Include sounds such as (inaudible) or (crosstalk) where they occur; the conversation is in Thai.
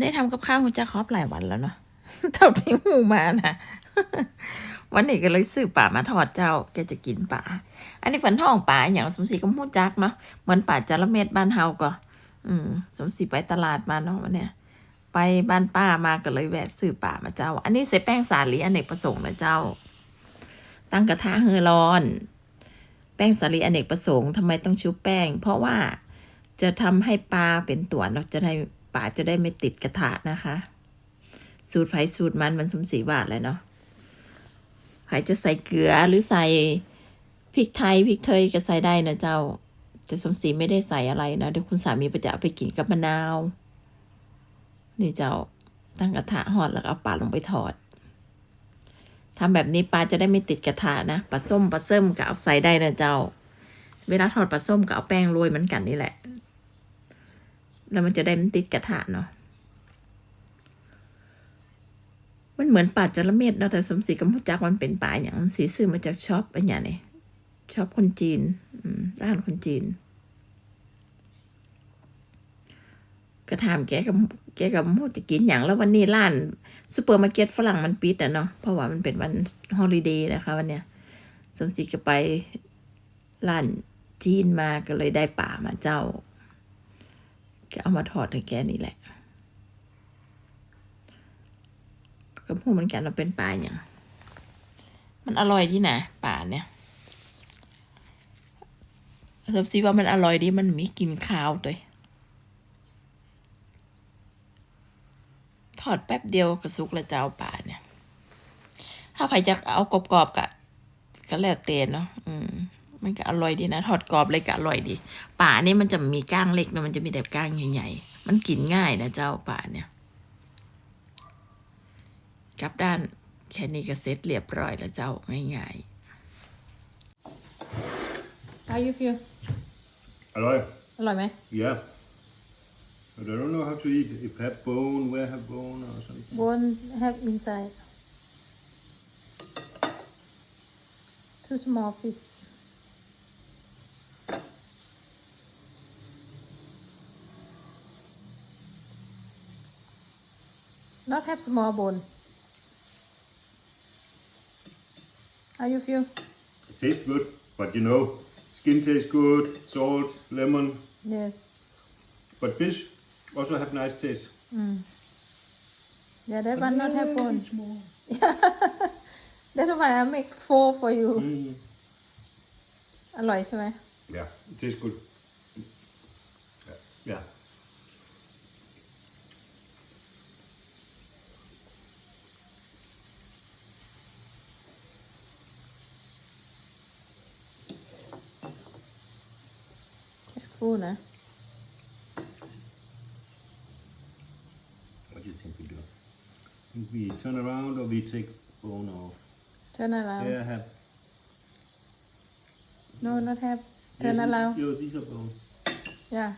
ได้ทำกับข้าวคุณจะครอบหลายวันแล้วเนาะเท่าที่หูมานะวันนี้ก็เลยซื้อป่ามาทอดเจ้าแกจะกินป่า อันนี้เป็นท้องป่าอย่างสมศรีก็มู้จักเนาะเหมือนป่าจระเม็ดบ้านเฮาก็ อืม สมศรีไปตลาดมาเนาะวันเนี้ยไปบ้านป้ามาก็เลยแวะซื้อป่ามาเจ้า อันนี้ใส่แป้งสาลีอเนกประสงค์นะเจ้า ตั้งกระทะเฮอร้อน แป้งสาลีอเนกประสงค์ทำไมต้องชุบแป้ง เพราะว่าจะทำให้ปลาเป็นตัวเราจะได้ ปลาจะได้ไม่ติดกระทะนะคะ สูตรไผ่สูตรมันมันสมศรีบาทเลยเนาะไผ่จะใส่เกลือหรือใส่พริกไทยพริกเทยก็ใส่ได้นะเจ้า แต่สมศรีไม่ได้ใส่อะไรนะเดี๋ยวคุณสามีไปจะเอาไปกินกับมะนาว นี่เจ้าตั้งกระทะหอดแล้วเอาปลาลงไปทอดทำแบบนี้ปลาจะได้ไม่ติดกระทะนะปลาส้มปลาเส้มก็เอาใส่ได้นะเจ้า เวลาทอดปลาส้มก็เอาแป้งโรยเหมือนกันนี่แหละ แล้วมันจะได้ไม่ติดกระทะเนาะมันเหมือนป่าจระเม็ดเนาะแต่สมศรีก็ไม่รู้จักมันเป็นป่าอย่างสมศรีซื้อมาจากช็อปอะไรอย่างนี้ช็อปคนจีนอืร้านคนจีน ก็ถามแกกับแกกับมูจะกินอย่างแล้ววันนี้ร้านซูเปอร์มาร์เก็ตฝรั่งมันปิดอะเนาะเพราะว่ามันเป็นวันฮอลิเดย์นะคะ วันเนี้ยสมศรีก็ไปร้านจีนมาก็เลยได้ป่ามาเจ้า เอามาทอดให้แกนี่แหละก็พูดเหมือนกันว่าเป็นปลาอย่างมันอร่อยดีนะป่าเนี่ยสมศรีว่ามันอร่อยดีมันมีกลิ่นคาวด้วยทอดแป๊บเดียวก็สุกแล้วเจ้าป่าเนี่ย ถ้าใครจะเอากรอบๆกะก็แล้วเตนเนาะ มมันก็อร่อยดีนะทอดกรอบเลยก็อร่อยดีป่านี่มันจะมีก้างเล็กนะมันจะมีแต่ก้างใหญ่ๆมันกินง่ายนะเจ้าป่าเนี่ยกลับด้านแค่นี้ก็เสร็จเรียบร้อยแล้วเจ้าง่ายๆ How you feel Hello. อร่อยไหม Yeah. But I don't know how to eat. If have bone, where have bone or something. Bone have inside two small piece not have small bone how you feel It tastes good, but you know, skin tastes good, salt, lemon, yes but fish also have nice taste. yeah that one not have bone It's more. (laughs) that's why I make four for you Mm. อร่อยใช่ไหม Yeah, it tastes good. Yeah. yeah. ฟูนะ What do you think we do? Think we turn around or we take bone off? turn around Yeah, have. no not have Yes, turn around Yeah, these are bone. yeah